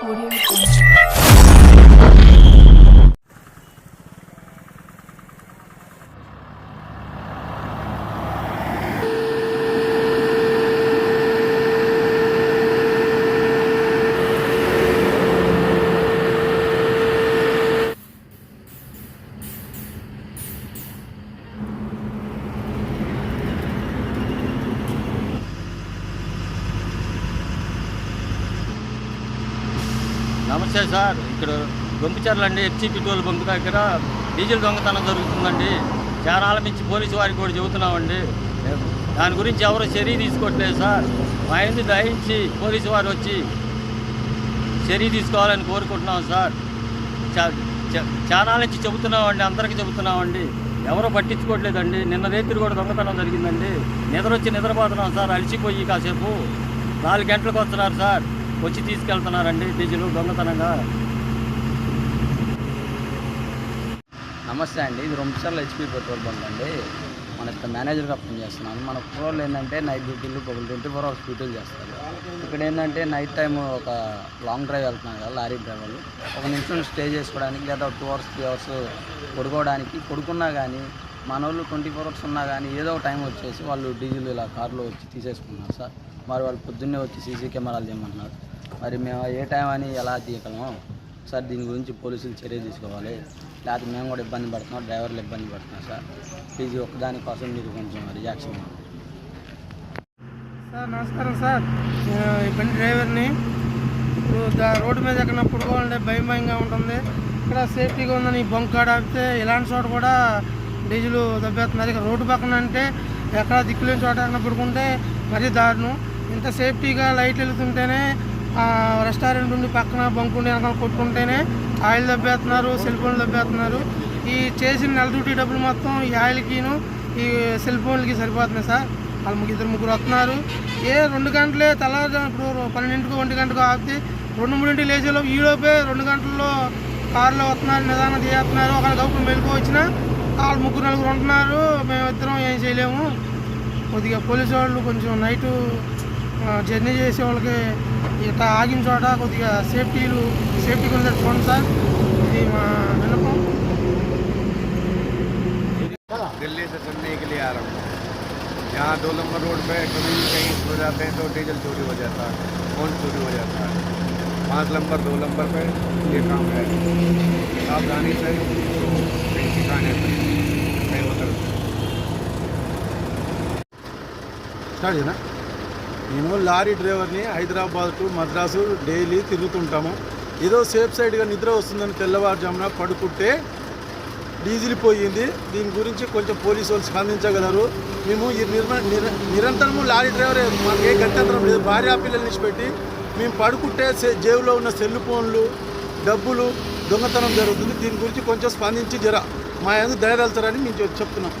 Audio నమస్తే sir. ఇక్కడ గొంతుచర్ల అండి హెచ్సి పెట్రోల్ బంక్ దగ్గర. డీజిల్ దొంగతనం జరుగుతుందండి. చారాల మించి పోలీసు వారికి కూడా చెబుతున్నామండి. దాని గురించి ఎవరు చర్య తీసుకోవట్లేదు సార్. మా ఇంటి దయించి పోలీసు వారు వచ్చి చర్య తీసుకోవాలని కోరుకుంటున్నాం సార్. చా- చాలా నుంచి చెబుతున్నామండి అందరికీ చెబుతున్నామండి. ఎవరో పట్టించుకోవట్లేదండి. నిన్న రేత్రి కూడా దొంగతనం జరిగిందండి. నిద్ర వచ్చి నిద్రపోతున్నాం సార్. అలసిపోయి కాసేపు. నాలుగు గంటలకు వస్తున్నారు సార్. వచ్చి తీసుకెళ్తున్నారండి డీజిల్ దొంగతనంగా. నమస్తే అండి ఇది రొంపిసర్ల హెచ్పి పెట్రోల్ బంక్ అండి. మన ఇక్కడ మేనేజర్గా పనిచేస్తున్నాను మన కూరలు ఏంటంటే నైట్ డ్యూటీలు పగులు ట్వంటీ ఫోర్ అవర్స్ డ్యూటీలు చేస్తారు. ఇక్కడ ఏంటంటే నైట్ టైం ఒక లాంగ్ డ్రైవ్ వెళ్తున్నారు కదా లారీ డ్రైవర్లు ఒక నిమిషం స్టే చేసుకోవడానికి లేదా టూ అవర్స్ త్రీ అవర్స్ పడుకోవడానికి పడుకున్నా కానీ మన వాళ్ళు ట్వంటీ ఫోర్ అవర్స్ ఉన్నా కానీ ఏదో ఒక టైం వచ్చేసి వాళ్ళు డీజిల్ ఇలా కార్లో వచ్చి తీసేసుకున్నారు సార్. మరి వాళ్ళు పొద్దున్నే వచ్చి సీసీ కెమెరాలు తీయమంటున్నారు. మరి మేము ఏ టైం అని ఎలా తీయగలము సార్ దీని గురించి పోలీసులు చర్య తీసుకోవాలి. లేకపోతే మేము కూడా ఇబ్బంది పడుతున్నాం డ్రైవర్లు ఇబ్బంది పడుతున్నాం సార్. ప్లీజ్ ఒక్కదాని కోసం మీరు కొంచెం రియాక్షన్ సార్ నమస్కారం సార్. ఇబ్బంది ఈ బండి డ్రైవర్ని. ఇప్పుడు రోడ్డు మీద ఎక్కడ పడుకోవాలంటే భయం భయంగా ఉంటుంది. ఇక్కడ సేఫ్టీగా ఉందని ఈ ఆపితే ఇలాంటి చోట కూడా డీజిల్ దెబ్బేస్తున్నారు. ఇక రోడ్డు పక్కన అంటే ఎక్కడ దిక్కులేని చోట ఎక్కడ పడుకుంటే మరీ దారుణం. ఇంత సేఫ్టీగా లైట్లు వెళ్తుంటేనే రెస్టారెంట్ ఉండి పక్కన బంకుండి వెనకాల కొట్టుకుంటేనే ఆయిల్ దెబ్బేస్తున్నారు సెల్ ఫోన్లు దెబ్బేస్తున్నారు ఈ చేసిన నెల డ్యూటీ డబ్బులు మొత్తం ఈ ఆయిల్కిను ఈ సెల్ ఫోన్లకి సరిపోతున్నాయి సార్. వాళ్ళు ఇద్దరు ముగ్గురు వస్తున్నారు. ఏ రెండు గంటలే తెల్లవారుజాము ఇప్పుడు పన్నెండింటికి ఒంటి గంటకు ఆపితే రెండు మూడింటికి లేచేలో ఈలోపే రెండు గంటల్లో కారులో వస్తున్నారు నిదానం చేస్తున్నారు ఒకరి గౌపు మెలకు వచ్చినా వాళ్ళు ముగ్గురు నలుగురు ఉంటున్నారు. మేమిద్దరం ఏం చేయలేము. కొద్దిగా పోలీసు వాళ్ళు కొంచెం నైటు జర్నీ చేసే వాళ్ళకి ఇట్లా ఆగిన చోట కొద్దిగా సేఫ్టీలు సేఫ్టీ కొంచెం చూడండి సార్ ఇది మా విన్నపం दिल्ली से चलने के लिए आ रहा हूँ यहाँ दो नंबर रोड पे कभी भी कहीं सो जाते हैं तो डीजल चोरी हो जाता है फोन चोरी हो जाता है पाँच नंबर दो नंबर पे ये काम है सावधानी से तो कहीं ठिकाने पे कहीं मतलब స్టార్ట్ చేయనా నేను లారీ డ్రైవర్ని హైదరాబాద్ టు మద్రాసు డైలీ తిరుగుతుంటాము. ఏదో సేఫ్ సైడ్గా నిద్ర వస్తుందని తెల్లవారుజామున పడుకుంటే డీజిల్ పోయింది. దీని గురించి కొంచెం పోలీసు వాళ్ళు స్పందించగలరు. మేము ఈ నిర్మ నిర- నిరంతరము లారీ డ్రైవరే మాకు ఏ గత్యంతరం లేదు. భార్యా పిల్లల్ని పెట్టి మేము పడుకుంటే జేబులో ఉన్న సెల్ ఫోన్లు డబ్బులు దొంగతనం జరుగుతుంది. దీని గురించి కొంచెం స్పందించి జర మా ఎందుకు దయదలుతారని మేము చెప్- చెప్తున్నాం.